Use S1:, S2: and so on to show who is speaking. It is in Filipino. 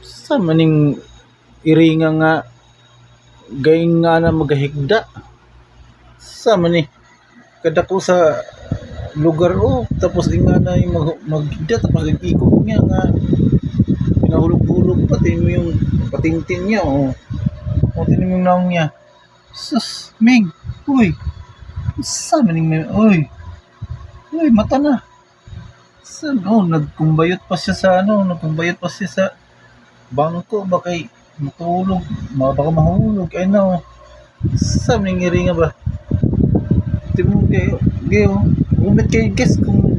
S1: Sa maning iringa nga gayng nga na magahigda. Sa mani kada ko sa lugar o tapos inga na yung mag, maghigda tapos ikot niya nga pinahulog-hulog pati mo yung patingting niya o o tinan mo yung naong niya. Sus Ming uy. Sa maning may uy. Uy mata na. Sa oh nagkumbayot pa siya sa ano nagkumbayot pa siya sa bangko baka matulog ma- baka mahulog ay no. Sa iringa ba? Ito mo kayo, kayo, gumit kayo guess kung